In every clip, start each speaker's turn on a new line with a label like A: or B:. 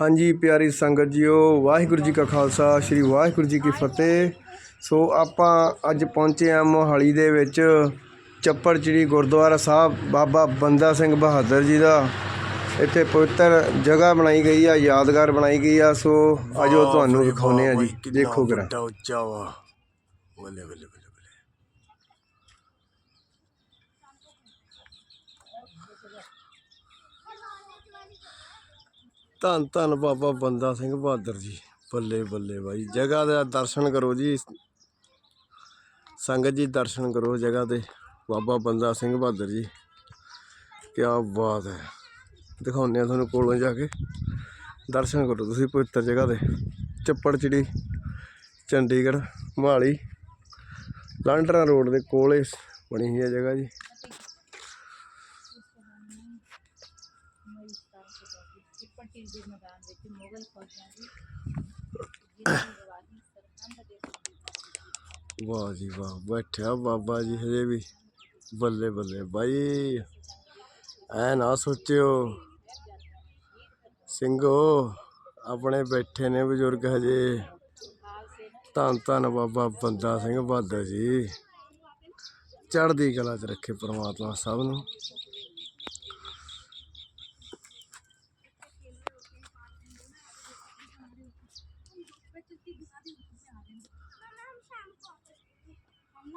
A: ਹਾਂਜੀ ਪਿਆਰੀ ਸੰਗਤ ਜੀਓ ਵਾਹਿਗੁਰੂ ਜੀ ਕਾ ਖਾਲਸਾ ਸ੍ਰੀ ਵਾਹਿਗੁਰੂ ਜੀ ਕੀ ਫਤਿਹ। ਸੋ ਆਪਾਂ ਅੱਜ ਪਹੁੰਚੇ ਹਾਂ ਮੋਹਾਲੀ ਦੇ ਵਿੱਚ ਚੱਪੜ ਚਿੜੀ ਗੁਰਦੁਆਰਾ ਸਾਹਿਬ ਬਾਬਾ ਬੰਦਾ ਸਿੰਘ ਬਹਾਦਰ ਜੀ ਦਾ। ਇੱਥੇ ਪਵਿੱਤਰ ਜਗ੍ਹਾ ਬਣਾਈ ਗਈ ਆ ਯਾਦਗਾਰ ਬਣਾਈ ਗਈ ਆ। ਸੋ ਆਜੋ ਤੁਹਾਨੂੰ ਦਿਖਾਉਨੇ ਆ ਜੀ। ਦੇਖੋ ਕਰਾ
B: ਵੱਡਾ ਉੱਚਾ ਵਾ। ਬੱਲੇ ਬੱਲੇ ਬੱਲੇ ਬੱਲੇ।
A: ਧੰਨ ਧੰਨ ਬਾਬਾ ਬੰਦਾ ਸਿੰਘ ਬਹਾਦਰ ਜੀ। ਬੱਲੇ ਬੱਲੇ ਬਾਈ, ਜਗ੍ਹਾ ਦਾ ਦਰਸ਼ਨ ਕਰੋ ਜੀ। ਸੰਗਤ ਜੀ ਦਰਸ਼ਨ ਕਰੋ ਜਗ੍ਹਾ ਦੇ ਬਾਬਾ ਬੰਦਾ ਸਿੰਘ ਬਹਾਦਰ ਜੀ ਕੀ ਬਾਤ ਹੈ। ਦਿਖਾਉਂਦੇ ਆ ਤੁਹਾਨੂੰ ਕੋਲੋਂ ਜਾ ਕੇ। ਦਰਸ਼ਨ ਕਰੋ ਤੁਸੀਂ ਪਵਿੱਤਰ ਜਗ੍ਹਾ ਦੇ ਚੱਪੜ ਚਿੜੀ, ਚੰਡੀਗੜ੍ਹ, ਮੋਹਾਲੀ। ਲਾਂਡਰਾ ਰੋਡ ਦੇ ਕੋਲੇ ਬਣੀ ਹੋਈ ਹੈ ਜਗ੍ਹਾ ਜੀ।
C: ਪੱਟੀ ਦੇ ਮੈਦਾਨ ਵਿੱਚ ਮੁਗਲ ਫੌਜਾਂ ਦੀ
A: ਵਾਹ ਜੀ ਵਾਹ, ਬੈਠਿਆ ਬਾਬਾ ਜੀ ਹਜੇ ਵੀ, ਬੱਲੇ ਬੱਲੇ ਬਾਈ। ਐ ਨਾ ਸੋਚਿਓ, ਸਿੰਘੋ, ਆਪਣੇ ਬੈਠੇ ਨੇ ਬਜ਼ੁਰਗ ਹਜੇ। ਧੰਨ ਧੰਨ ਬਾਬਾ ਬੰਦਾ ਸਿੰਘ ਬਹਾਦਰ ਜੀ। ਚੜ੍ਹਦੀ ਕਲਾ 'ਚ ਰੱਖੇ ਪ੍ਰਮਾਤਮਾ ਸਭ ਨੂੰ।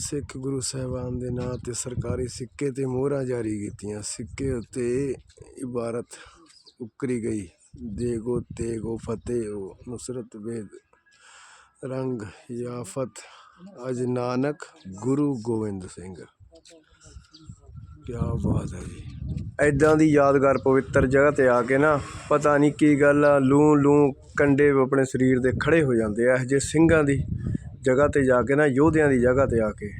A: ਸਿੱਖ ਗੁਰੂ ਸਾਹਿਬਾਨ ਦੇ ਨਾਂ ਤੇ ਸਰਕਾਰੀ ਸਿੱਕੇ ਤੇ ਮੋਹਰਾਂ ਜਾਰੀ ਕੀਤੀਆਂ। ਸਿੱਕੇ ਉੱਤੇ ਇਬਾਰਤ ਉਕਰੀ ਗਈ। ਦੇਗੋ ਤੇਗੋ ਫਤਿਹੋ ਨੁਸਰਤ ਵੇਦ, ਰੰਗ ਯਾਫਤ, ਅਜ ਨਾਨਕ, ਗੁਰੂ ਗੋਬਿੰਦ ਸਿੰਘ। ਕੀ ਬਾਤ ਹੈ ਜੀ। ਐਦਾਂ ਦੀ ਯਾਦਗਾਰ ਪਵਿੱਤਰ ਜਗ੍ਹਾ ਤੇ ਆ ਕੇ ਨਾ, ਪਤਾ ਨਹੀਂ ਕੀ ਗੱਲ ਆ ਲੂ ਲੂ ਕੰਡੇ ਆਪਣੇ ਸਰੀਰ ਦੇ ਖੜੇ ਹੋ ਜਾਂਦੇ ਆ। ਇਹ ਜਿਹੇ ਸਿੰਘਾਂ ਦੀ ਜਗ੍ਹਾ ਤੇ ਜਾ ਕੇ ਨਾ ਯੋਧਿਆਂ ਦੀ ਜਗ੍ਹਾ ਤੇ ਆ ਕੇ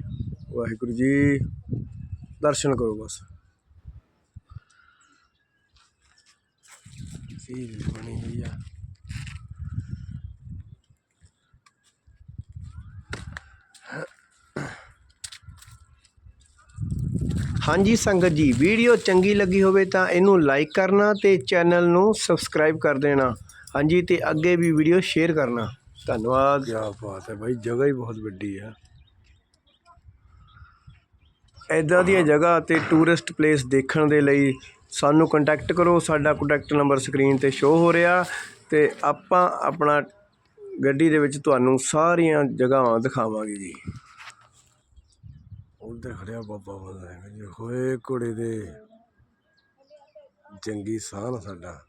A: ਵਾਹਿਗੁਰੂ ਜੀ ਦਰਸ਼ਨ ਕਰੋ ਬਸ। ਸੀਲ ਬਣੀ ਹੋਈ ਆ। ਹਾਂਜੀ ਸੰਗਤ ਜੀ ਵੀਡੀਓ ਚੰਗੀ ਲੱਗੀ ਹੋਵੇ ਤਾਂ ਇਹਨੂੰ ਲਾਈਕ ਕਰਨਾ ਤੇ ਚੈਨਲ ਨੂੰ ਸਬਸਕ੍ਰਾਈਬ ਕਰ ਦੇਣਾ। ਹਾਂਜੀ ਤੇ ਅੱਗੇ ਵੀ ਵੀਡੀਓ ਸ਼ੇਅਰ ਕਰਨਾ। ਧੰਨਵਾਦ। ਕੀ ਬਾਤ ਹੈ ਭਾਈ ਜਗ੍ਹਾ ਹੀ ਬਹੁਤ ਵੱਡੀ ਹੈ ਐਦਾਂ ਦੀਆਂ ਜਗ੍ਹਾ ਤੇ ਟੂਰਿਸਟ ਪਲੇਸ ਦੇਖਣ ਦੇ ਲਈ ਸਾਨੂੰ ਕੰਟੈਕਟ ਕਰੋ ਸਾਡਾ ਕੰਟੈਕਟ ਨੰਬਰ ਸਕਰੀਨ ਤੇ ਸ਼ੋ ਹੋ ਰਿਹਾ ਤੇ ਆਪਾਂ ਆਪਣਾ ਗੱਡੀ ਦੇ ਵਿੱਚ ਤੁਹਾਨੂੰ ਸਾਰੀਆਂ ਜਗ੍ਹਾਵਾਂ ਦਿਖਾਵਾਂਗੇ ਜੀ। ਉਧਰ ਖੜਿਆ ਬਾਬਾ ਬੰਦਾ ਜੀ ਹੋਏ ਕੁੜੇ ਦੇ। ਜੰਗੀ ਸਾਨ ਸਾਡਾ।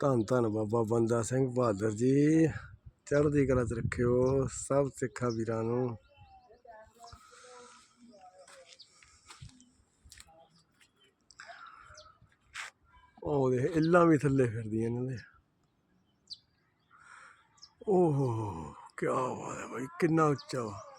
A: ਧੰਨ ਧੰਨ ਬਾਬਾ ਬੰਦਾ ਸਿੰਘ ਬਹਾਦਰ ਜੀ। ਚੜ੍ਹਦੀ ਕਲਾ 'ਚ ਰੱਖਿਓ ਸਭ ਸਿੱਖਾਂ ਵੀਰਾਂ ਨੂੰ। ਉਹ ਦੇ ਇੱਲਾਂ ਵੀ ਥੱਲੇ ਫਿਰਦੀਆਂ ਇਹਨਾਂ ਦੇ ਓਹੋ ਕੀ ਬਾਤ ਹੈ ਭਾਈ ਕਿੰਨਾ ਉੱਚਾ ਵਾ।